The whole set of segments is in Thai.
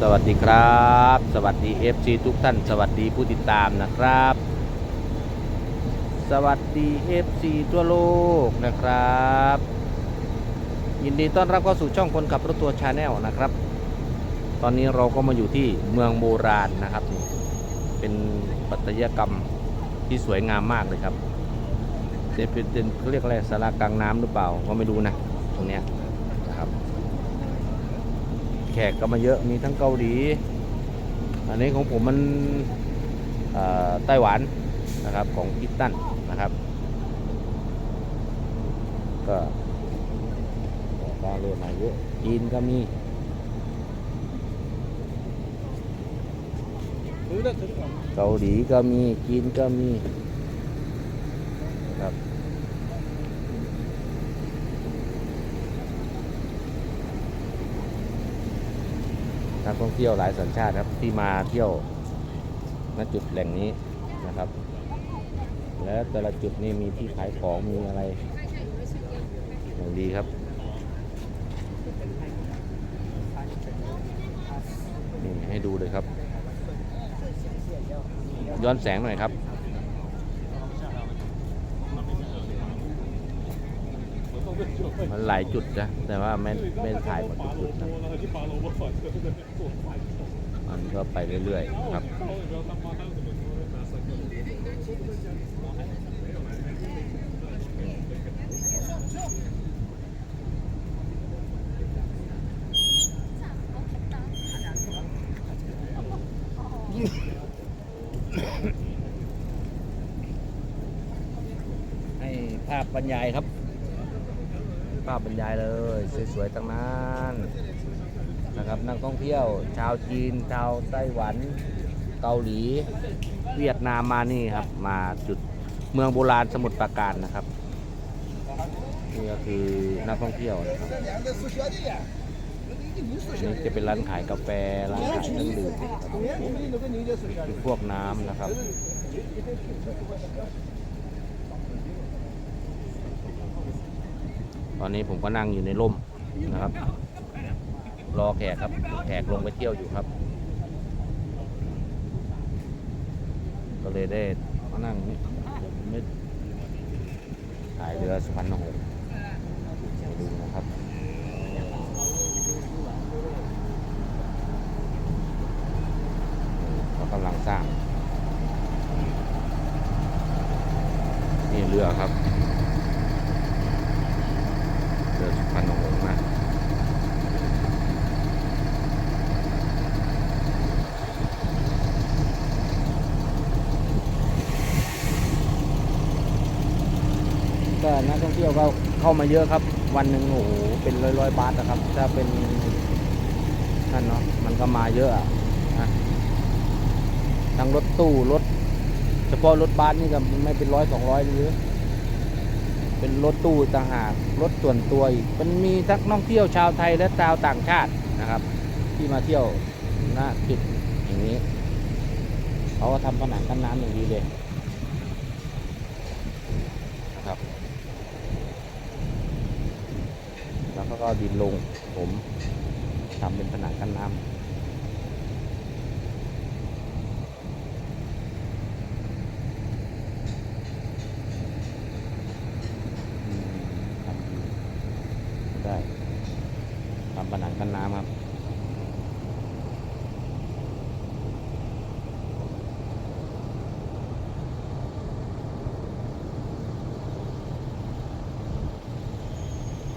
สวัสดีครับ สวัสดี FC ทุกท่าน สวัสดีผู้ติดตามนะครับ สวัสดี FC ทั่วโลกนะครับ ยินดีต้อนรับเข้าสู่ช่องคนขับรถตัวชาแนลนะครับ ตอนนี้เราก็มาอยู่ที่เมืองโบราณนะครับเป็นปัตยกรรมที่สวยงามมากเลยครับเป็นเป็นเขาเรียกอะไรสารากลางน้ำหรือเปล่าก็ไม่รู้นะตรงเนี้ย แขกก็มาเยอะมีทั้งเกาหลี อันนี้ของผมมันเอ่อไต้หวันนะครับของกิตตันนะครับ ก็ก็เริ่มมาเยอะจีนก็มีเกาหลีก็มีจีนก็มีครับ นักท่องเที่ยวหลายสัญชาติครับที่มาเที่ยวณจุดแหล่งนี้นะครับ และแต่ละจุดนี่มีที่ขายของมีอะไรอย่างดีครับนี่ให้ดูเลยครับ ย้อนแสงหน่อยครับ มันหลายจุดนะ แต่ว่าไม่ไม่ถ่ายหมดทุกจุดนะมันก็ไปเรื่อยๆครับให้ภาพบรรยายครับ ภาพบรรยายเลย สวยๆตั้งนั้นนะครับนักท่องเที่ยว ชาวจีน ชาวไต้หวัน เกาหลี เวียดนามมานี่ครับ มาจุดเมืองโบราณสมุทรปราการนะครับนี่ก็คือนักท่องเที่ยวนะครับนี่จะเป็นร้านขายกาแฟร้านขายเครื่องดื่มพวกน้ำนะครับ อนนี้ผมก็นั่งอยู่ในร่มนะครับ รอแขกครับ แขกลงไปเที่ยวอยู่ครับ ก็เลยได้มานั่งนี่ไม่ถ่ายเรือสุพรรณหงส์มาดูนะครับเขากำลังสร้าง นี่เรือครับ เรือสุพรรณหงส์นะก็นักท่อง เที่ยวก็เข้ามาเยอะครับ วันหนึ่งโอ้โหเป็นร้อยร้อยบาทนะครับ ถ้าเป็นนั่นเนาะมันก็มาเยอะอะนะทั้งรถตู้รถ เฉพาะรถบัสนี่ก็ไม่เป็นร้อยสองร้อยหรือเป็นรถตู้ต่างหากรถส่วนตัวอีกมันมีทั้งนักท่องเที่ยวชาวไทยและชาวต่างชาตินะครับ ที่มาเที่ยวณจุดอย่างนี้เขาก็ทำผนังกั้นน้ำอย่างดีเลยนะครับ แล้วก็ดินลงผมทำเป็นผนังกั้นน้ำ อืมทำดีได้ทำผนังกันน้ำครับ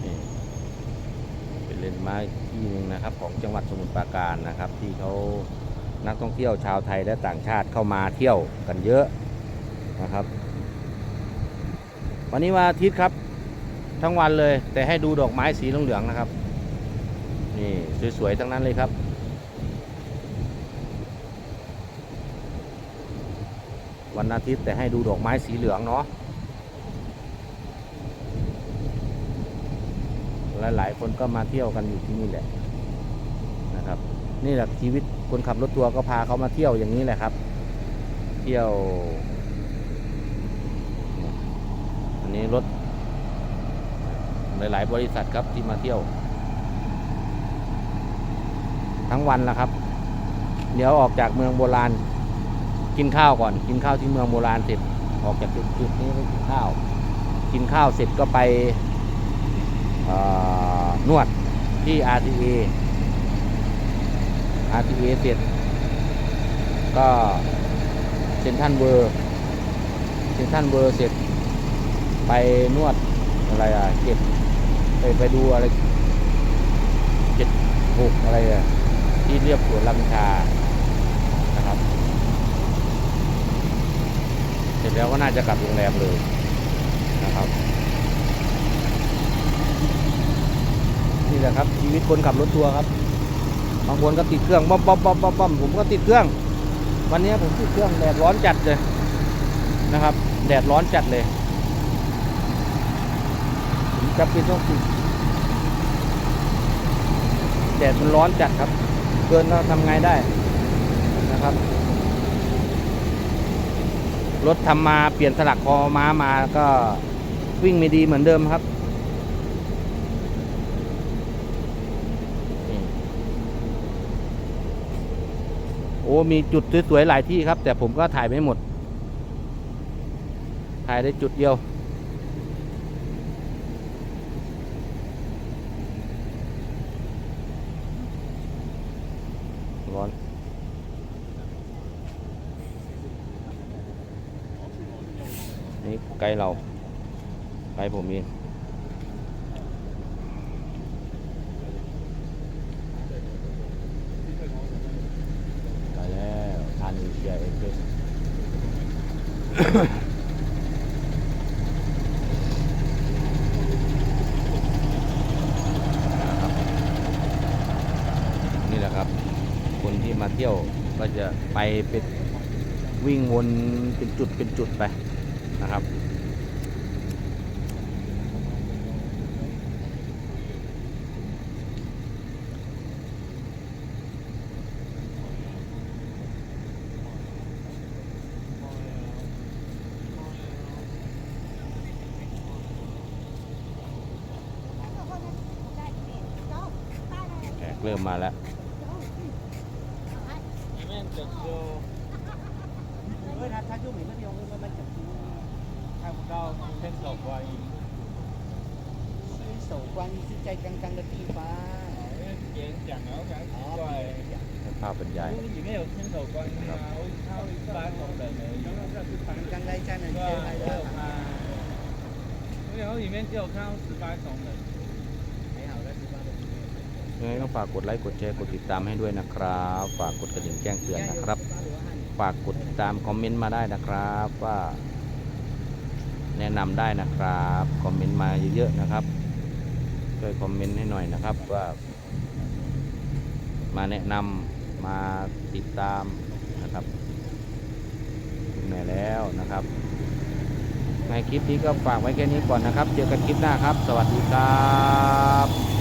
นี่เป็นเลนด์มาร์คที่หนึ่งนะครับ ของ จังหวัดสมุทรปราการนะครับ ที่เขานักท่องเที่ยวชาวไทยและต่างชาติเข้ามาเที่ยวกันเยอะนะครับ วันนี้วันอาทิตย์ครับ ทั้งวันเลย แต่ให้ดูดอกไม้สีเหลืองๆนะครับ นี่สวยๆทั้งนั้นเลยครับวันอาทิตย์แต่ให้ดูดอกไม้สีเหลืองเนาะและหลายคนก็มาเที่ยวกันอยู่ที่นี่แหละ นะครับ นี่แหละชีวิตคนขับรถทัวร์ก็พาเขามาเที่ยวอย่างนี้แหละครับ เที่ยว อันนี้รถ หลาย ๆ บริษัทครับที่มาเที่ยว ทั้งวันละครับ เดี๋ยวออกจากเมืองโบราณ กินข้าวก่อน กินข้าวที่เมืองโบราณเสร็จออกจากจุดนี้ไปกินข้าว กินข้าวเสร็จก็ไปนวดที่ RTA RTA เสร็จ ก็เซนทันเวอร์เซนทันเวอร์เสร็จ ไปนวดอะไรอะเก็บไปไปดูอะไรเจ็ดหกอะไรอะที่เรียบสวนลำชานะครับ เสร็จแล้วก็น่าจะกลับโรงแรมเลยนะครับ นี่แหละครับชีวิตคนขับรถทัวร์ครับ บางคนก็ติดเครื่องบ๊อบบ๊อบบ๊อบบ๊อบบ๊อบผมก็ติดเครื่อง วันนี้ผมติดเครื่องแดดร้อนจัดเลยนะครับ แดดร้อนจัดเลยผมจำเป็นต้องติดแดดมันร้อนจัดครับเกินเราทำไงได้นะครับ รถทำมาเปลี่ยนสลักคอม้ามาก็วิ่งไม่ดีเหมือนเดิมครับ อ้มีจุดสวยๆหลายที่ครับ แต่ผมก็ถ่ายไม่หมด ถ่ายได้จุดเดียว ร้อนนี่ไกด์เราไกด์ผมเองไปแล้วทานเชียเอ็กซ์ นี่แหละครับ คนที่มาเที่ยวก็จะไปเป็นวิ่งวนเป็นจุดเป็นจุดไปนะครับ เริ่มมาแล้ว sổ qua như xin chạy căng căng đất đi phá ภาพบรรยาย căng căng đây cha này chơi này đó เขาอีเมนเจียวข้าวสบายสองเลย ยังไงต้ฝากกดไลค์กดแชร์กดติดตามให้ด้วยนะครับ ฝากกดกระดิ่งแจ้งเตือนนะครับ ฝากกดติดตามคอมเมนต์มาได้นะครับ ว่า แนะนำได้นะครับคอมเมนต์มาเยอะๆนะครับช่วยคอมเมนต์ให้หน่อยนะครับว่า มาแนะนำมาติดตามนะครับถึงไหนแล้วนะครับ ในคลิปนี้ก็ฝากไว้แค่นี้ก่อนนะครับ เจอกันคลิปหน้าครับ สวัสดีครับ